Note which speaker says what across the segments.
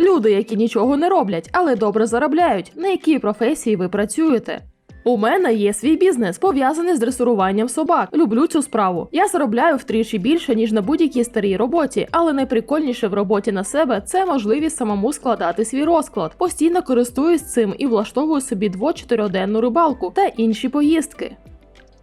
Speaker 1: Люди, які нічого не роблять, але добре заробляють. На якій професії ви працюєте? У мене є свій бізнес, пов'язаний з дресуруванням собак. Люблю цю справу. Я заробляю втричі більше, ніж на будь-якій старій роботі, але найприкольніше в роботі на себе це можливість самому складати свій розклад. Постійно користуюсь цим і влаштовую собі дво-чотирьоденну рибалку та інші поїздки.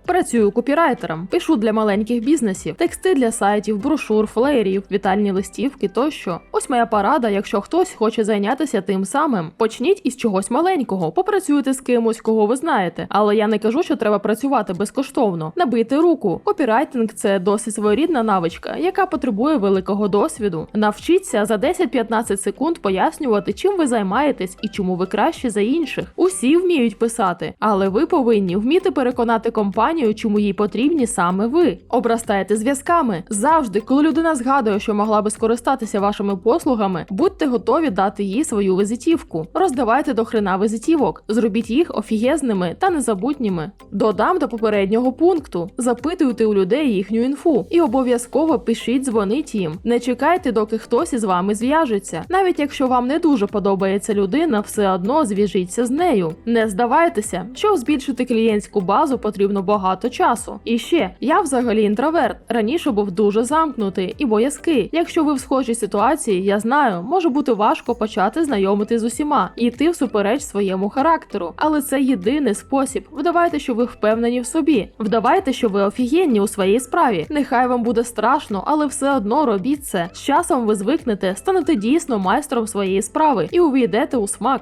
Speaker 1: Працюю копірайтером, пишу для маленьких бізнесів, тексти для сайтів, брошур, флеєрів, вітальні листівки тощо. Ось моя порада, якщо хтось хоче зайнятися тим самим. Почніть із чогось маленького, попрацюйте з кимось, кого ви знаєте. Але я не кажу, що треба працювати безкоштовно. Набийте руку. Копірайтинг це досить своєрідна навичка, яка потребує великого досвіду. Навчіться за 10-15 секунд пояснювати, чим ви займаєтесь і чому ви краще за інших. Усі вміють писати, але ви повинні вміти переконати компанію, чому їй потрібні саме ви. Обрастаєте зв'язками. Завжди, коли людина згадує, що могла би скористатися вашими послугами, будьте готові дати їй свою визитівку. Роздавайте до хрена визитівок, зробіть їх офігезними та незабутніми. Додам до попереднього пункту: запитуйте у людей їхню інфу і обов'язково пишіть, дзвоніть їм. Не чекайте, доки хтось із вами зв'яжеться. Навіть якщо вам не дуже подобається людина, все одно зв'яжіться з нею. Не здавайтеся, щоб збільшити клієнтську базу, потрібно багато часу. І ще я взагалі інтроверт. Раніше був дуже замкнутий і боязкий. Якщо ви в схожій ситуації, я знаю, може бути важко почати знайомити з усіма і йти всупереч своєму характеру. Але це єдиний спосіб. Вдавайте, що ви впевнені в собі. Вдавайте, що ви офігенні у своїй справі. Нехай вам буде страшно, але все одно робіть це. З часом ви звикнете, станете дійсно майстром своєї справи і увійдете у смак.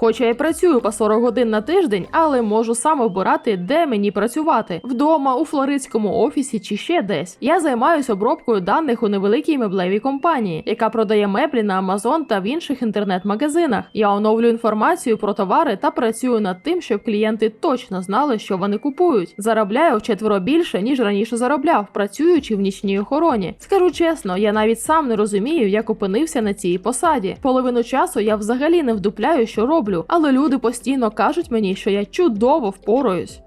Speaker 1: Хоча я працюю по 40 годин на тиждень, але можу сам обирати, де мені працювати вдома, у флоридському офісі чи ще десь. Я займаюся обробкою даних у невеликій меблевій компанії, яка продає меблі на Amazon та в інших інтернет-магазинах. Я оновлюю інформацію про товари та працюю над тим, щоб клієнти точно знали, що вони купують. Заробляю вчетверо більше ніж раніше заробляв, працюючи в нічній охороні. Скажу чесно, я навіть сам не розумію, як опинився на цій посаді. Половину часу я взагалі не вдупляю, що роблю, але люди постійно кажуть мені, що я чудово впораюсь.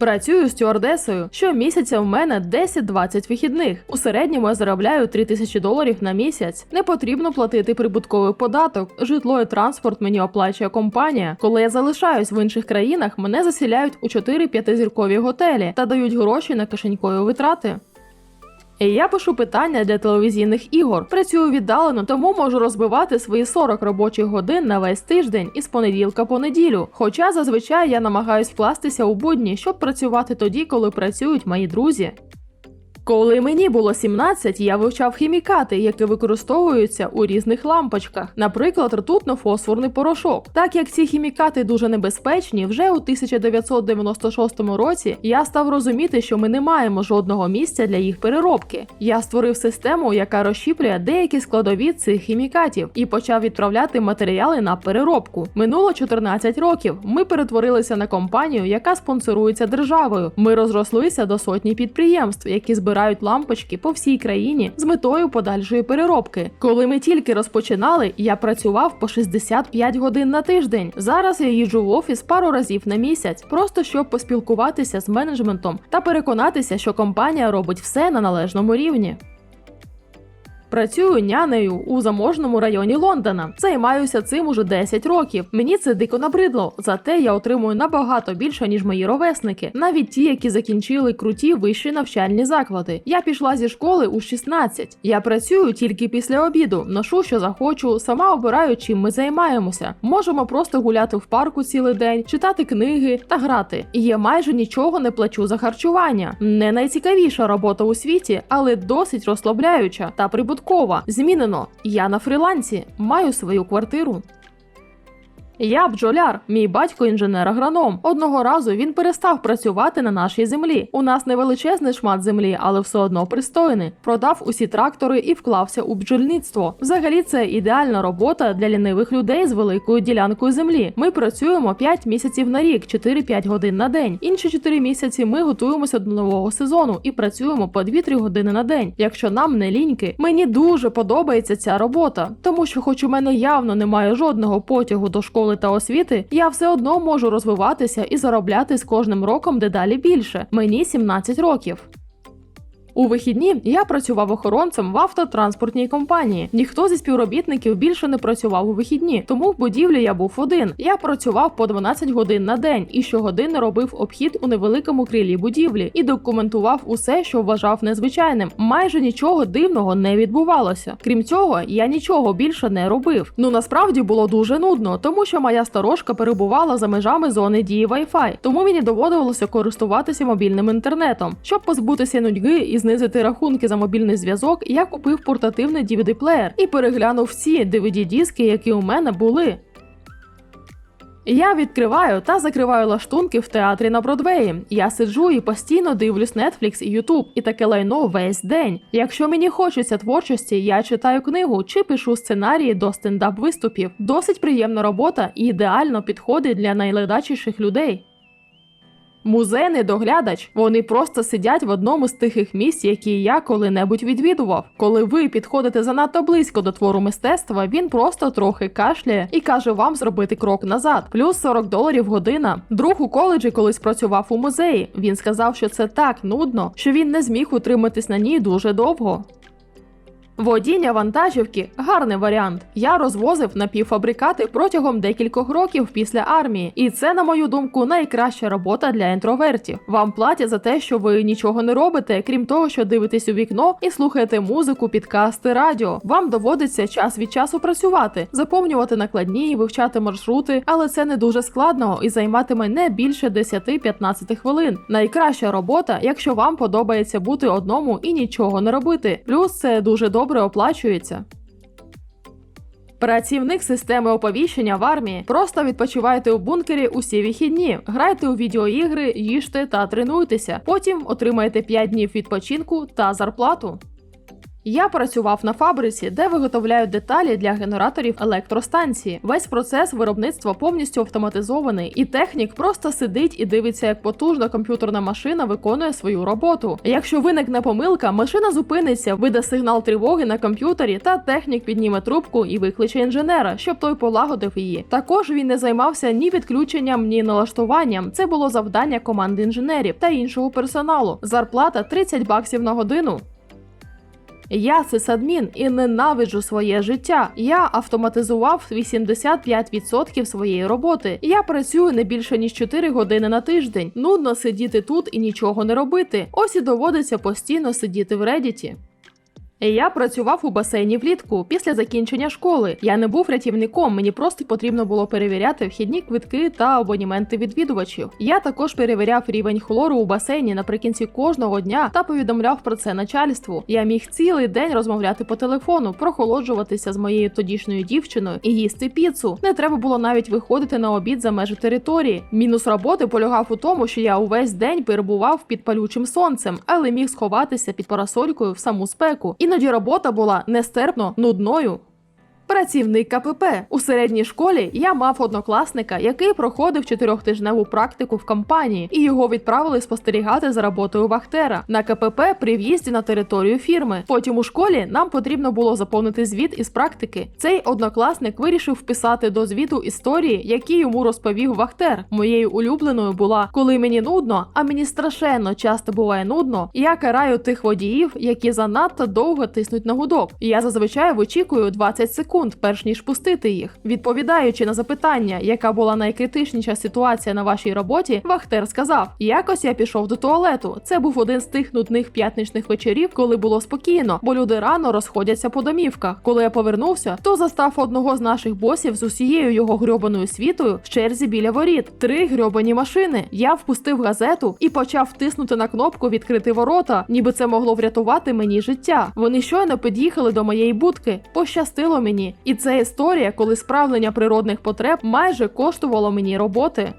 Speaker 1: Працюю стюардесою. Щомісяця в мене 10-20 вихідних. У середньому я заробляю 3 тисячі доларів на місяць. Не потрібно платити прибутковий податок. Житло і транспорт мені оплачує компанія. Коли я залишаюсь в інших країнах, мене засіляють у 4-5 зіркові готелі та дають гроші на кишенькові витрати. Я пишу питання для телевізійних ігор. Працюю віддалено, тому можу розбивати свої 40 робочих годин на весь тиждень із понеділка по неділю. Хоча зазвичай я намагаюсь вкластися у будні, щоб працювати тоді, коли працюють мої друзі. Коли мені було 17, я вивчав хімікати, які використовуються у різних лампочках, наприклад, ртутно-фосфорний порошок. Так як ці хімікати дуже небезпечні, вже у 1996 році я став розуміти, що ми не маємо жодного місця для їх переробки. Я створив систему, яка розщіплює деякі складові цих хімікатів, і почав відправляти матеріали на переробку. Минуло 14 років. Ми перетворилися на компанію, яка спонсорується державою. Ми розрослися до сотні підприємств, які збирають лампочки по всій країні з метою подальшої переробки. Коли ми тільки розпочинали, я працював по 65 годин на тиждень. Зараз я їжджу в офіс пару разів на місяць, просто щоб поспілкуватися з менеджментом та переконатися, що компанія робить все на належному рівні. Працюю нянею у заможному районі Лондона. Займаюся цим уже 10 років. Мені це дико набридло. Зате я отримую набагато більше, ніж мої ровесники, навіть ті, які закінчили круті вищі навчальні заклади. Я пішла зі школи у 16. Я працюю тільки після обіду, ношу, що захочу, сама обираю, чим ми займаємося. Можемо просто гуляти в парку цілий день, читати книги та грати. І я майже нічого не плачу за харчування. Не найцікавіша робота у світі, але досить розслабляюча та прибуткова. Змінено. Я на фрілансі, маю свою квартиру. Я бджоляр, мій батько інженер-агроном. Одного разу він перестав працювати на нашій землі. У нас не величезний шмат землі, але все одно пристойний. Продав усі трактори і вклався у бджільництво. Взагалі, це ідеальна робота для лінивих людей з великою ділянкою землі. Ми працюємо 5 місяців на рік, 4-5 годин на день. Інші 4 місяці ми готуємося до нового сезону і працюємо по 2-3 години на день. Якщо нам не ліньки, мені дуже подобається ця робота, тому що, хоч у мене явно немає жодного потягу до школи та освіти, я все одно можу розвиватися і заробляти з кожним роком дедалі більше. Мені 17 років. У вихідні я працював охоронцем в автотранспортній компанії. Ніхто зі співробітників більше не працював у вихідні, тому в будівлі я був один. Я працював по 12 годин на день і щогодини робив обхід у невеликому крилі будівлі і документував усе, що вважав незвичайним. Майже нічого дивного не відбувалося. Крім цього, я нічого більше не робив. Ну насправді було дуже нудно, тому що моя сторожка перебувала за межами зони дії Wi-Fi, тому мені доводилося користуватися мобільним інтернетом. Щоб позбутися нудьги і знизити рахунки за мобільний зв'язок, я купив портативний DVD-плеєр і переглянув всі DVD-диски, які у мене були. Я відкриваю та закриваю лаштунки в театрі на Бродвеї. Я сиджу і постійно дивлюсь Netflix і YouTube, і таке лайно весь день. Якщо мені хочеться творчості, я читаю книгу чи пишу сценарії до стендап виступів. Досить приємна робота і ідеально підходить для найледачіших людей. Музейний доглядач. Вони просто сидять в одному з тихих місць, які я коли-небудь відвідував. Коли ви підходите занадто близько до твору мистецтва, він просто трохи кашляє і каже вам зробити крок назад. Плюс 40 доларів година. Друг у коледжі колись працював у музеї. Він сказав, що це так нудно, що він не зміг утриматись на ній дуже довго. Водіння вантажівки гарний варіант. Я розвозив напівфабрикати протягом декількох років після армії, і це, на мою думку, найкраща робота для інтровертів. Вам платять за те, що ви нічого не робите, крім того, що дивитесь у вікно і слухаєте музику, підкасти, радіо. Вам доводиться час від часу працювати, заповнювати накладні, вивчати маршрути, але це не дуже складно і займатиме не більше 10-15 хвилин. Найкраща робота, якщо вам подобається бути одному і нічого не робити. Плюс це дуже добре оплачується. Працівник системи оповіщення в армії. Просто відпочивайте у бункері усі вихідні, грайте у відеоігри, їжте та тренуйтеся. Потім отримаєте 5 днів відпочинку та зарплату. Я працював на фабриці, де виготовляють деталі для генераторів електростанції. Весь процес виробництва повністю автоматизований, і технік просто сидить і дивиться, як потужна комп'ютерна машина виконує свою роботу. Якщо виникне помилка, машина зупиниться, вида сигнал тривоги на комп'ютері, та технік підніме трубку і викличе інженера, щоб той полагодив її. Також він не займався ні відключенням, ні налаштуванням. Це було завдання команди інженерів та іншого персоналу. Зарплата 30 баксів на годину. Я сисадмін і ненавиджу своє життя. Я автоматизував 85% своєї роботи. Я працюю не більше ніж 4 години на тиждень. Нудно сидіти тут і нічого не робити. Ось і доводиться постійно сидіти в редіті. Я працював у басейні влітку після закінчення школи. Я не був рятівником, мені просто потрібно було перевіряти вхідні квитки та абонементи відвідувачів. Я також перевіряв рівень хлору у басейні наприкінці кожного дня та повідомляв про це начальству. Я міг цілий день розмовляти по телефону, прохолоджуватися з моєю тодішньою дівчиною і їсти піцу. Не треба було навіть виходити на обід за межі території. Мінус роботи полягав у тому, що я увесь день перебував під палючим сонцем, але міг сховатися під парасолькою в саму спеку. Іноді робота була нестерпно нудною. Працівник КПП у середній школі я мав однокласника, який проходив чотирьохтижневу практику в компанії, і його відправили спостерігати за роботою Вахтера на КПП при в'їзді на територію фірми. Потім у школі нам потрібно було заповнити звіт із практики. Цей однокласник вирішив вписати до звіту історії, які йому розповів Вахтер. Моєю улюбленою була коли мені нудно, а мені страшенно часто буває нудно. Я караю тих водіїв, які занадто довго тиснуть на гудок. Я зазвичай вичікую 20 секунд, перш ніж пустити їх. Відповідаючи на запитання, яка була найкритичніша ситуація на вашій роботі, Вахтер сказав: якось я пішов до туалету. Це був один з тих нудних п'ятничних вечорів, коли було спокійно, бо люди рано розходяться по домівках. Коли я повернувся, то застав одного з наших босів з усією його грьобаною світою в черзі біля воріт. Три грьобані машини. Я впустив газету і почав тиснути на кнопку відкрити ворота, ніби це могло врятувати мені життя. Вони щойно під'їхали до моєї будки. Пощастило мені. І це історія, коли справлення природних потреб майже коштувало мені роботи.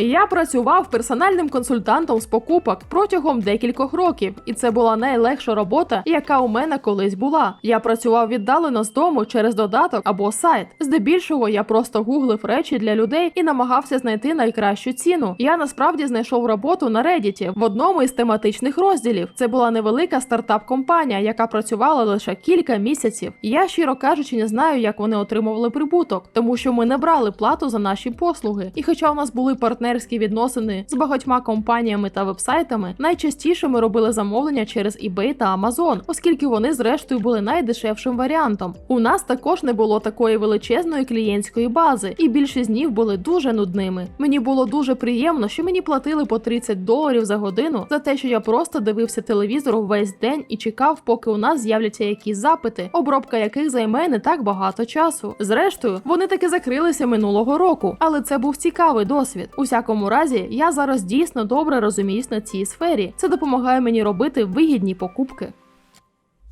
Speaker 1: Я працював персональним консультантом з покупок протягом декількох років, і це була найлегша робота, яка у мене колись була. Я працював віддалено з дому через додаток або сайт. Здебільшого я просто гуглив речі для людей і намагався знайти найкращу ціну. Я насправді знайшов роботу на Reddit в одному із тематичних розділів. Це була невелика стартап-компанія, яка працювала лише кілька місяців. Я щиро кажучи, не знаю, як вони отримували прибуток, тому що ми не брали плату за наші послуги. І хоча у нас були партнери партнерські відносини з багатьма компаніями та вебсайтами, найчастіше ми робили замовлення через eBay та Amazon, оскільки вони зрештою були найдешевшим варіантом. У нас також не було такої величезної клієнтської бази, і більшість днів були дуже нудними. Мені було дуже приємно, що мені платили по 30 доларів за годину за те, що я просто дивився телевізор весь день і чекав, поки у нас з'являться якісь запити, обробка яких займе не так багато часу. Зрештою, вони таки закрилися минулого року, але це був цікавий досвід. У всякому разі, я зараз дійсно добре розуміюсь на цій сфері. Це допомагає мені робити вигідні покупки.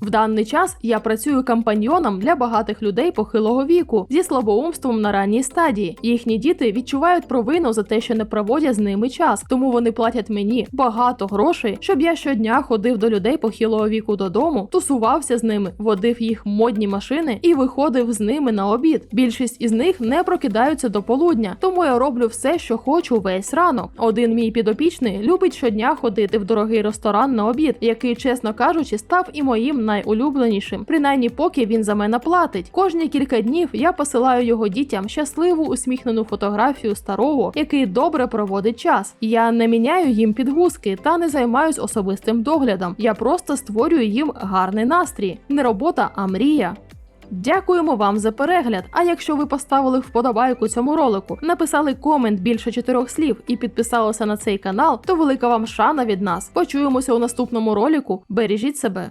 Speaker 1: В даний час я працюю компаньйоном для багатих людей похилого віку зі слабоумством на ранній стадії. Їхні діти відчувають провину за те, що не проводять з ними час, тому вони платять мені багато грошей, щоб я щодня ходив до людей похилого віку додому, тусувався з ними, водив їх модні машини і виходив з ними на обід. Більшість із них не прокидаються до полудня, тому я роблю все, що хочу весь ранок. Один мій підопічний любить щодня ходити в дорогий ресторан на обід, який, чесно кажучи, став і моїм найулюбленішим. Принаймні, поки він за мене платить. Кожні кілька днів я посилаю його дітям щасливу усміхнену фотографію старого, який добре проводить час. Я не міняю їм підгузки та не займаюсь особистим доглядом. Я просто створюю їм гарний настрій. Не робота, а мрія. Дякуємо вам за перегляд. А якщо ви поставили вподобайку цьому ролику, написали комент більше чотирьох слів і підписалися на цей канал, то велика вам шана від нас. Почуємося у наступному ролику. Бережіть себе.